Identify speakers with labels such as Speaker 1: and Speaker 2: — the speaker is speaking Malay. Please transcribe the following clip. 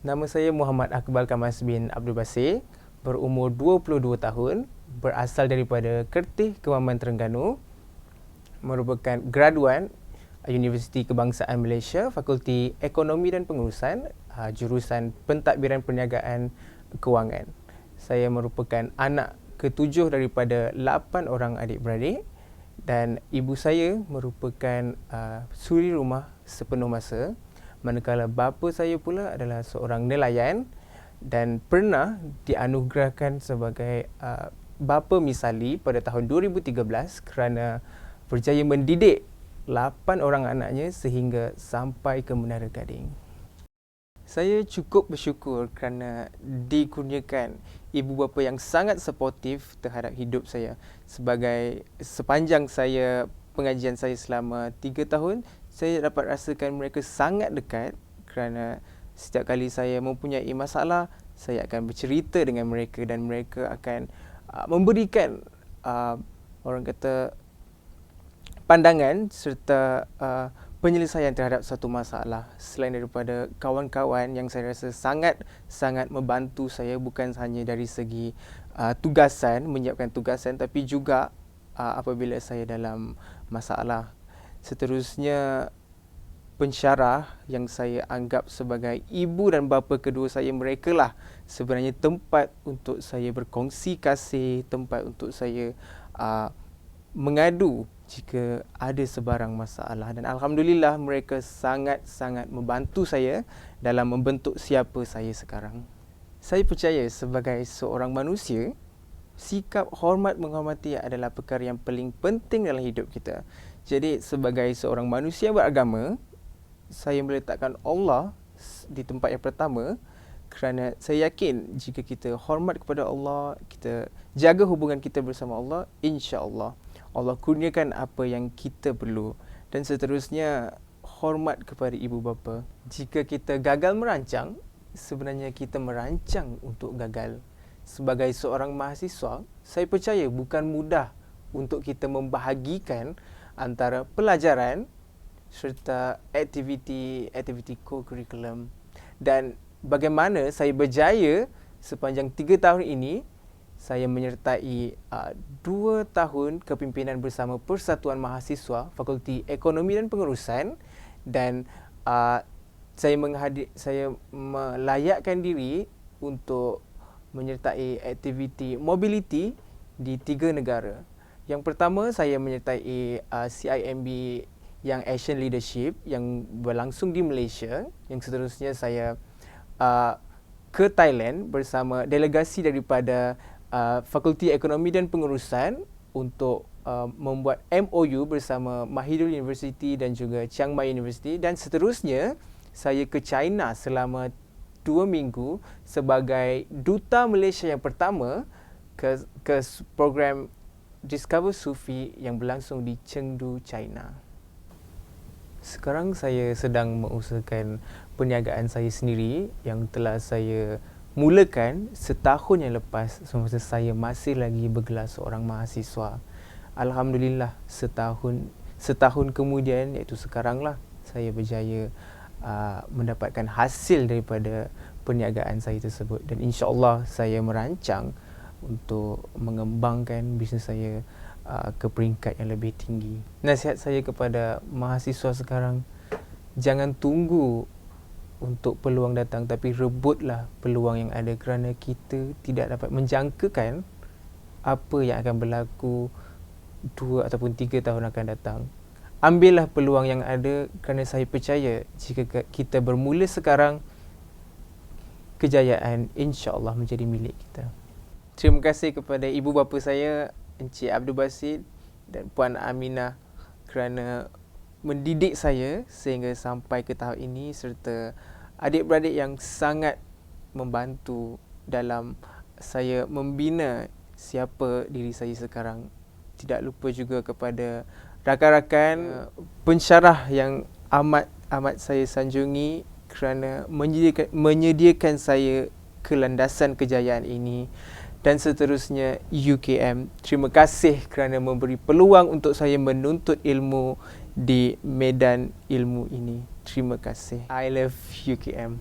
Speaker 1: Nama saya Muhammad Akbal Kamas bin Abdul Basir, berumur 22 tahun, berasal daripada Kertih, Kemaman Terengganu, merupakan graduan Universiti Kebangsaan Malaysia, Fakulti Ekonomi dan Pengurusan, uh, jurusan Pentadbiran Perniagaan Kewangan. Saya merupakan anak ketujuh daripada lapan orang adik-beradik dan ibu saya merupakan uh, suri rumah sepenuh masa manakala bapa saya pula adalah seorang nelayan dan pernah dianugerahkan sebagai uh, bapa misali pada tahun 2013 kerana berjaya mendidik lapan orang anaknya sehingga sampai ke Menara Gading. Saya cukup bersyukur kerana dikurniakan ibu bapa yang sangat suportif terhadap hidup saya. Sebagai sepanjang saya pengajian saya selama tiga tahun, saya dapat rasakan mereka sangat dekat kerana setiap kali saya mempunyai masalah, saya akan bercerita dengan mereka dan mereka akan uh, memberikan uh, orang kata pandangan serta uh, penyelesaian terhadap satu masalah. Selain daripada kawan-kawan yang saya rasa sangat sangat membantu saya bukan hanya dari segi uh, tugasan menyiapkan tugasan tapi juga uh, apabila saya dalam masalah seterusnya pensyarah yang saya anggap sebagai ibu dan bapa kedua saya mereka lah sebenarnya tempat untuk saya berkongsi kasih tempat untuk saya uh, mengadu jika ada sebarang masalah dan alhamdulillah mereka sangat-sangat membantu saya dalam membentuk siapa saya sekarang. Saya percaya sebagai seorang manusia, sikap hormat menghormati adalah perkara yang paling penting dalam hidup kita. Jadi sebagai seorang manusia beragama, saya meletakkan Allah di tempat yang pertama kerana saya yakin jika kita hormat kepada Allah, kita jaga hubungan kita bersama Allah, insya-Allah Allah kurniakan apa yang kita perlu dan seterusnya hormat kepada ibu bapa. Jika kita gagal merancang, sebenarnya kita merancang untuk gagal. Sebagai seorang mahasiswa, saya percaya bukan mudah untuk kita membahagikan antara pelajaran serta aktiviti-aktiviti co-curriculum. Dan bagaimana saya berjaya sepanjang tiga tahun ini saya menyertai uh, dua tahun kepimpinan bersama Persatuan Mahasiswa Fakulti Ekonomi dan Pengurusan dan uh, saya menghadir saya melayakkan diri untuk menyertai aktiviti mobility di tiga negara. Yang pertama saya menyertai uh, CIMB yang Asian Leadership yang berlangsung di Malaysia. Yang seterusnya saya uh, ke Thailand bersama delegasi daripada uh, Fakulti Ekonomi dan Pengurusan untuk uh, membuat MOU bersama Mahidul University dan juga Chiang Mai University dan seterusnya saya ke China selama dua minggu sebagai duta Malaysia yang pertama ke, ke program Discover Sufi yang berlangsung di Chengdu, China. Sekarang saya sedang mengusahakan perniagaan saya sendiri yang telah saya mulakan setahun yang lepas semasa saya masih lagi bergelar seorang mahasiswa. Alhamdulillah setahun setahun kemudian iaitu sekaranglah saya berjaya uh, mendapatkan hasil daripada perniagaan saya tersebut dan insya-Allah saya merancang untuk mengembangkan bisnes saya uh, ke peringkat yang lebih tinggi. Nasihat saya kepada mahasiswa sekarang jangan tunggu untuk peluang datang tapi rebutlah peluang yang ada kerana kita tidak dapat menjangkakan apa yang akan berlaku dua ataupun tiga tahun akan datang. Ambillah peluang yang ada kerana saya percaya jika kita bermula sekarang kejayaan insya-Allah menjadi milik kita. Terima kasih kepada ibu bapa saya Encik Abdul Basit dan Puan Aminah kerana mendidik saya sehingga sampai ke tahap ini serta adik-beradik yang sangat membantu dalam saya membina siapa diri saya sekarang. Tidak lupa juga kepada rakan-rakan pensyarah yang amat amat saya sanjungi kerana menyediakan, menyediakan saya kelandasan kejayaan ini dan seterusnya UKM. Terima kasih kerana memberi peluang untuk saya menuntut ilmu di medan ilmu ini. Terima kasih. I love UKM.